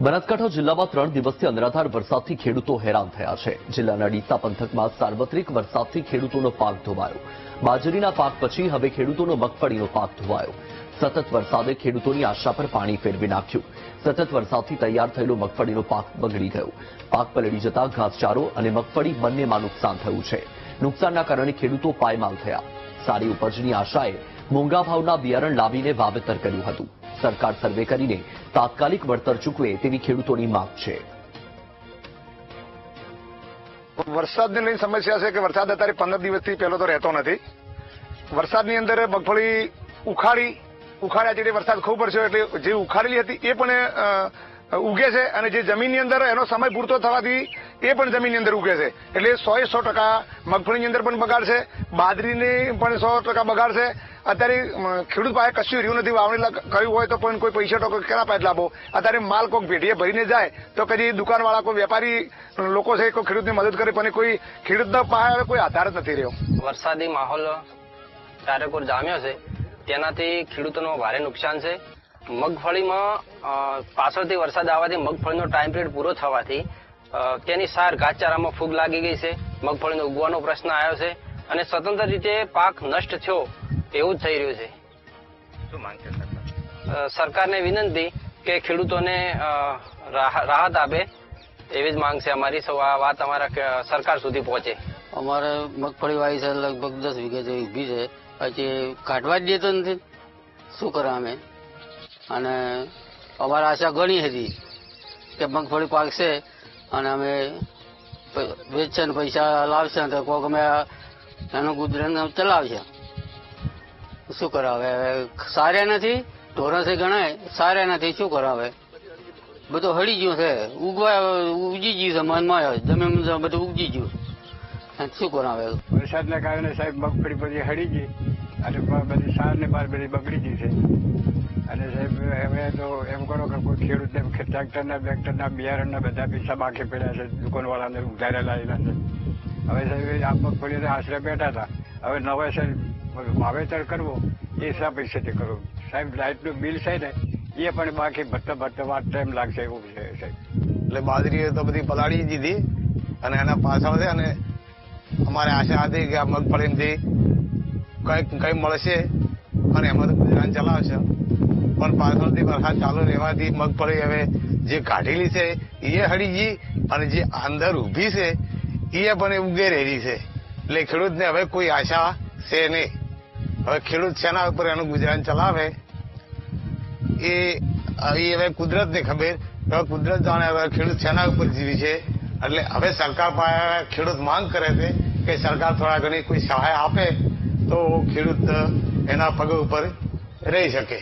બનાસકાંઠા જિલ્લામાં ત્રણ દિવસથી અનરાધાર વરસાદથી ખેડૂતો હેરાન થયા છે. જિલ્લાના ડીસા પંથકમાં સાર્વત્રિક વરસાદથી ખેડૂતોનો પાક ધોવાયો. બાજરીના પાક પછી હવે ખેડૂતોનો મગફળીનો પાક ધોવાયો. સતત વરસાદે ખેડૂતોની આશા પર પાણી ફેરવી નાખ્યું. સતત વરસાદથી તૈયાર થયેલો મગફળીનો પાક બગડી ગયો. પાક પલળી જતા ઘાસચારો અને મગફળી બંનેમાં નુકસાન થયું છે. નુકસાનના કારણે ખેડૂતો પાયમાલ થયા. સારી ઉપજની આશાએ મોંઘા ભાવના બિયારણ લાવીને વાવેતર કર્યું હતું. સરકાર સર્વે કરીને તાત્કાલિક વળતર ચૂકવે તેવી ખેડૂતોની માંગ છે. વરસાદની લઈને સમસ્યા છે કે વરસાદ અત્યારે પંદર દિવસથી પહેલો તો રહેતો નથી. વરસાદની અંદર મગફળી ઉખાડી, ઉખાડ્યા જેટલી વરસાદ ખૂબ પડશે એટલે જે ઉખાડેલી હતી એ પણ ઉગે છે અને જે જમીનની અંદર એનો સમય પૂરતો થવાથી એ પણ જમીનની અંદર ઉગે છે. એટલે સો એ સો ટકા મગફળીની અંદર પણ બગાડ છે બાદરીની પણ સો ટકા બગાડ છે અત્યારે ખેડૂત પાસે કશું રહ્યું નથી વાવણી કર્યું હોય તો પણ કોઈ પૈસા ટકો કેટલા પાસે લાભો અત્યારે માલ કોઈક ભેટીએ ભરીને જાય, તો કદી દુકાનવાળા, કોઈ વેપારી લોકો છે કોઈ ખેડૂતની મદદ કરે, પણ કોઈ ખેડૂતના પાસે કોઈ આધાર જ નથી રહ્યો. વરસાદી માહોલ ચારેકોર જામ્યો છે. તેનાથી ખેડૂતોનો ભારે નુકસાન છે. મગફળીમાં પાછળથી વરસાદ આવવાથી મગફળીનો ટાઈમ પિરિયડ પૂરો થવાથી તેની સાર ઘાસચારામાં ફૂગ લાગી ગઈ છે. મગફળીનો ઉગવાનો પ્રશ્ન આવ્યો છે અને સ્વતંત્ર રીતે પાક નષ્ટ થયો એવું જ થઈ રહ્યું છે. સરકારને વિનંતી કે ખેડૂતોને રાહત આપે એવી જ માંગ છે અમારી. સૌ આ વાત અમારા સરકાર સુધી પહોંચે. અમારે મગફળી વાવી છે લગભગ દસ વીઘા જેવી ઊભી છે. પછી કાઢવા જ દેતો નથી. શું કરે અમે? અને અમારે આશા ઘણી હતી કે મગફળી પાકશે. અને અમે વેચશે ને પૈસા લાવશે તો કોઈક અમે એનું ગુજરાન ચલાવશે શું કરાવે? હવે સારા નથી? ઢોરસે ગણાય? સારા નથી? શું કરાવે? બધું હળી ગયું છે. ઉગવા, ઉગી ગયું છે મનમાં. જમીન બધું ઉગી ગયું. શું કરાવે? વરસાદના કારણે સાહેબ મગફળી બધી હળી ગઈ. અને બધી સાર ને બાર બધી બગડી ગઈ છે. અને સાહેબ હવે તો એમ કરો કે કોઈ ખેડૂતને ટ્રેક્ટરના, બેક્ટરના, બિયારણના બધા પૈસા બાકી પડ્યા છે દુકાનવાળાને ઉધારેલા લાવેલા છે. હવે સાહેબ આ મગફળીને આશરે બેઠા હતા. હવે નવા સાહેબ વાવેતર કરવું, એ શા પૈસેથી કરવું સાહેબ, લાઇટનું બિલ છે ને, એ પણ બાકી ભટ્ટા ભટ્ટા વાત ટાઈમ લાગશે એવું છે, સાહેબ. એટલે બાજરી તો બધી પલાળી દીધી અને એના પાછળ છે અને અમારે આશા હતી કે આ મગફળીથી કંઈક કંઈ મળશે અને એમાં તો ગુજરાન ચલાવશે. પણ પાછળથી વરસાદ ચાલુ રહેવાથી મગફળી હવે જે કાઢેલી છે એ હળી ગઈ અને જે અંદર ઊભી છે એ પણ ઉગે રહેલી છે. એટલે ખેડૂતને હવે કોઈ આશા છે નહીં. હવે ખેડૂત શેના ઉપર એનું ગુજરાન ચલાવે? એ હવે કુદરતને ખબર. હવે કુદરત જાણે હવે ખેડૂત શેના ઉપર જીવી છે. એટલે હવે સરકાર પાસે ખેડૂત માંગ કરે છે કે સરકાર થોડા ઘણી કોઈ સહાય આપે તો ખેડૂત એના પગ ઉપર રહી શકે.